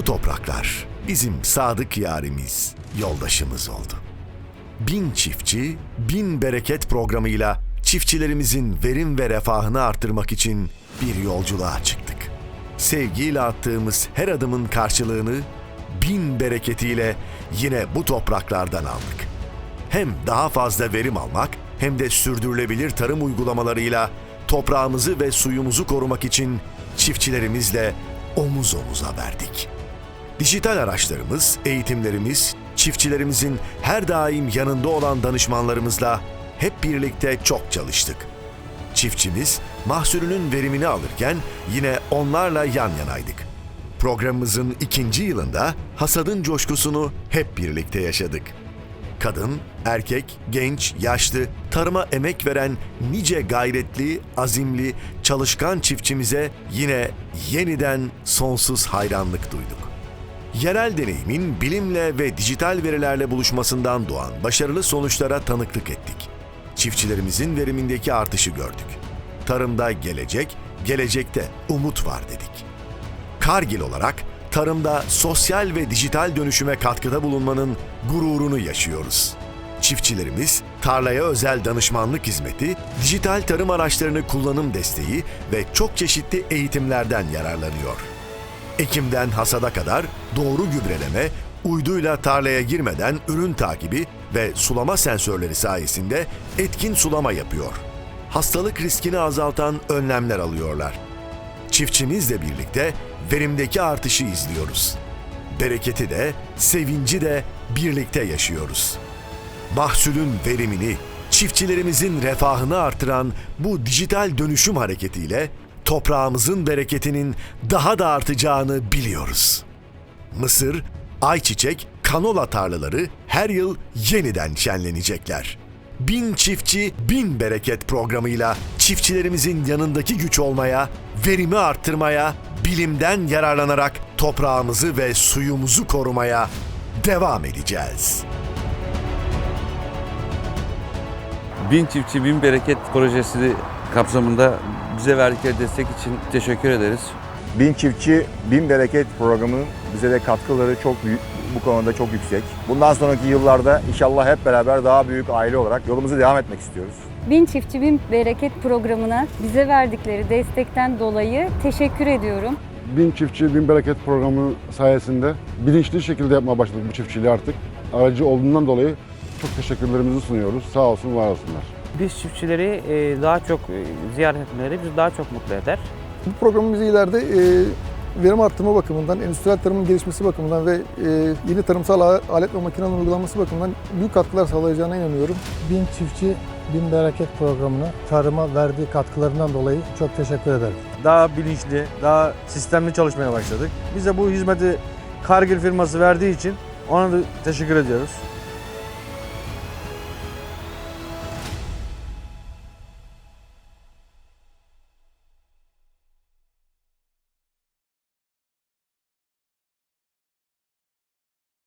Bu topraklar bizim sadık yarimiz, yoldaşımız oldu. Bin çiftçi, bin bereket programıyla çiftçilerimizin verim ve refahını arttırmak için bir yolculuğa çıktık. Sevgiyle attığımız her adımın karşılığını bin bereketiyle yine bu topraklardan aldık. Hem daha fazla verim almak hem de sürdürülebilir tarım uygulamalarıyla toprağımızı ve suyumuzu korumak için çiftçilerimizle omuz omuza verdik. Dijital araçlarımız, eğitimlerimiz, çiftçilerimizin her daim yanında olan danışmanlarımızla hep birlikte çok çalıştık. Çiftçimiz mahsulünün verimini alırken yine onlarla yan yanaydık. Programımızın ikinci yılında hasadın coşkusunu hep birlikte yaşadık. Kadın, erkek, genç, yaşlı, tarıma emek veren nice gayretli, azimli, çalışkan çiftçimize yine yeniden sonsuz hayranlık duyduk. Yerel deneyimin bilimle ve dijital verilerle buluşmasından doğan başarılı sonuçlara tanıklık ettik. Çiftçilerimizin verimindeki artışı gördük. Tarımda gelecek, gelecekte umut var dedik. Kargil olarak tarımda sosyal ve dijital dönüşüme katkıda bulunmanın gururunu yaşıyoruz. Çiftçilerimiz tarlaya özel danışmanlık hizmeti, dijital tarım araçlarını kullanım desteği ve çok çeşitli eğitimlerden yararlanıyor. Ekimden hasada kadar doğru gübreleme, uyduyla tarlaya girmeden ürün takibi ve sulama sensörleri sayesinde etkin sulama yapıyor. Hastalık riskini azaltan önlemler alıyorlar. Çiftçimizle birlikte verimdeki artışı izliyoruz. Bereketi de, sevinci de birlikte yaşıyoruz. Mahsulün verimini, çiftçilerimizin refahını artıran bu dijital dönüşüm hareketiyle toprağımızın bereketinin daha da artacağını biliyoruz. Mısır, ayçiçek, kanola tarlaları her yıl yeniden şenlenecekler. Bin çiftçi, bin bereket programıyla çiftçilerimizin yanındaki güç olmaya, verimi arttırmaya, bilimden yararlanarak toprağımızı ve suyumuzu korumaya devam edeceğiz. Bin Çiftçi Bin Bereket projesi kapsamında bize verdikleri destek için teşekkür ederiz. Bin Çiftçi, Bin Bereket programının bize de katkıları çok büyük, bu konuda çok yüksek. Bundan sonraki yıllarda inşallah hep beraber daha büyük aile olarak yolumuza devam etmek istiyoruz. Bin Çiftçi Bin Bereket programına bize verdikleri destekten dolayı teşekkür ediyorum. Bin Çiftçi Bin Bereket programı sayesinde bilinçli şekilde yapmaya başladık bu çiftçiliği artık. Aracı olduğundan dolayı çok teşekkürlerimizi sunuyoruz. Sağ olsun, var olsunlar. Biz çiftçileri e, daha çok e, ziyaret etmeleri bizi daha çok mutlu eder. Bu programın bizi ileride e, verim arttırma bakımından, endüstriyel tarımın gelişmesi bakımından ve yeni tarımsal alet ve makinelerin uygulanması bakımından büyük katkılar sağlayacağına inanıyorum. Bin Çiftçi Bin Bereket programına tarıma verdiği katkılarından dolayı çok teşekkür ederim. daha bilinçli, daha sistemli çalışmaya başladık. Bize bu hizmeti Kargil firması verdiği için ona da teşekkür ediyoruz.